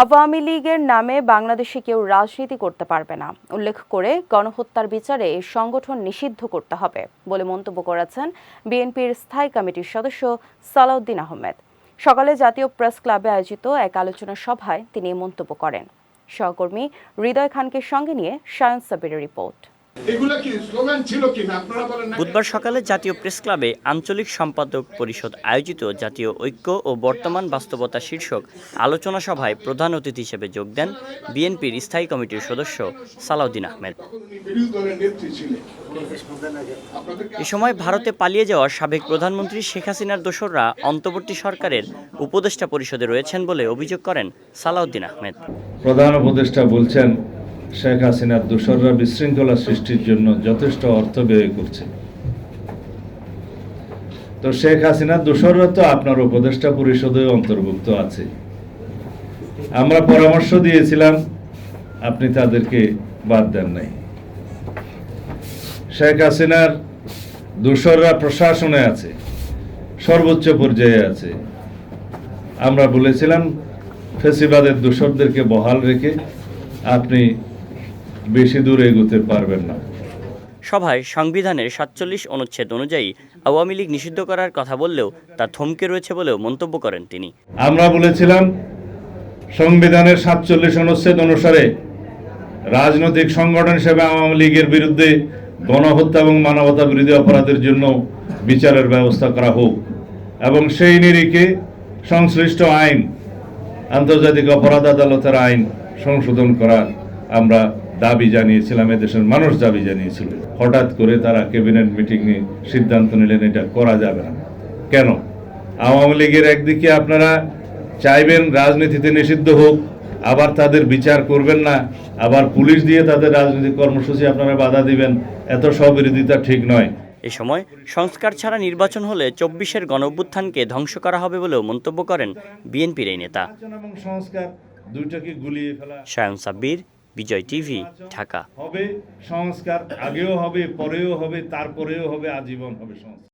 আওয়ামী লীগের নামে বাংলাদেশে কেউ রাজনীতি করতে পারবে না। উল্লেখ করে গণহত্যার বিচারে এই সংগঠন নিষিদ্ধ করতে হবে বলে মন্তব্য করেছেন বিএনপির স্থায়ী কমিটির সদস্য সালাউদ্দিন আহমেদ। সকালে জাতীয় প্রেস ক্লাবে আয়োজিত এক আলোচনা সভায় তিনি মন্তব্য করেন। সহকর্মী হৃদয় খানকে সঙ্গে নিয়ে সায়ন সাবিরের রিপোর্ট। এগুলা কি স্লোগান ছিল কি না? আপনারা বলেন না বুধবার সকালে জাতীয় প্রেস ক্লাবে আঞ্চলিক সম্পাদক পরিষদ আয়োজিত জাতীয় ঐক্য ও বর্তমান বাস্তবতা শীর্ষক আলোচনা সভায় প্রধান অতিথি হিসেবে যোগ দেন বিএনপির স্থায়ী কমিটির সদস্য সালাউদ্দিন আহমেদ। এ সময় ভারতে পালিয়ে যাওয়া সাবেক প্রধানমন্ত্রী শেখ হাসিনার দোসররা অন্তর্বর্তী সরকারের উপদেষ্টা পরিষদে রয়েছেন বলে অভিযোগ করেন সালাউদ্দিন আহমেদ। প্রধান উপদেষ্টা বলছেন শেখ হাসিনার দোসররা বিশৃঙ্খলা সৃষ্টির জন্য যথেষ্ট অর্থ ব্যয় করছে। তো শেখ হাসিনার দোসররা তো আপনার উপদেষ্টা পরিষদে অন্তর্ভুক্ত আছে। আমরা পরামর্শ দিয়েছিলাম, আপনি তাদেরকে বাদ দেন নাই। শেখ হাসিনার দোসররা প্রশাসনে আছে, সর্বোচ্চ পর্যায়ে আছে। আমরা বলেছিলাম, ফেসিবাদের দোসরদেরকে বহাল রেখে আপনি বেশি দূর এগোতে পারবেন না। সভায় সংবিধানের সাতচল্লিশ অনুচ্ছেদ অনুযায়ী আওয়ামী লীগ নিষিদ্ধ করার কথা বললেও তা থমকে রয়েছে বলেও মন্তব্য করেন তিনি। আমরা বলেছিলাম সংবিধানের সাতচল্লিশ অনুচ্ছেদ অনুসারে রাজনৈতিক সংগঠন হিসেবে আওয়ামী লীগের বিরুদ্ধে গণহত্যা এবং মানবতা বিরোধী অপরাধের জন্য বিচারের ব্যবস্থা করা হোক এবং সেই নিরিখে সংশ্লিষ্ট আইন আন্তর্জাতিক অপরাধ আদালতের আইন সংশোধন করার আমরা দাবি জানিয়েছিলাম এদেশের মানুষ দাবি জানিয়েছিল। হঠাৎ করে তারা ক্যাবিনেট মিটিংয়ে সিদ্ধান্ত নিলেন এটা করা যাবে না। কেন? আওয়ামী লীগের একদিকে আপনারা চাইবেন রাজনীতিতে নিষিদ্ধ হোক আবার তাদের বিচার করবেন না আবার পুলিশ দিয়ে তাদের রাজনৈতিক কর্মসূচি আপনারা বাধা দিবেন এত স্ববিরোধিতা ঠিক নয়। এ সময় সংস্কার ছাড়া নির্বাচন হলে চব্বিশের গণঅভ্যুত্থানকে ধ্বংস করা হবে বলেও মন্তব্য করেন বিএনপির এই নেতা। এবং সংস্কার দুইটাকে গুলিয়ে ফেলা সায়ন সাব্বির বিজয় টিভি ঢাকা। হবে সংস্কার আগেও হবে পরেও হবে তারপরেও হবে আজীবন হবে সংস্কার।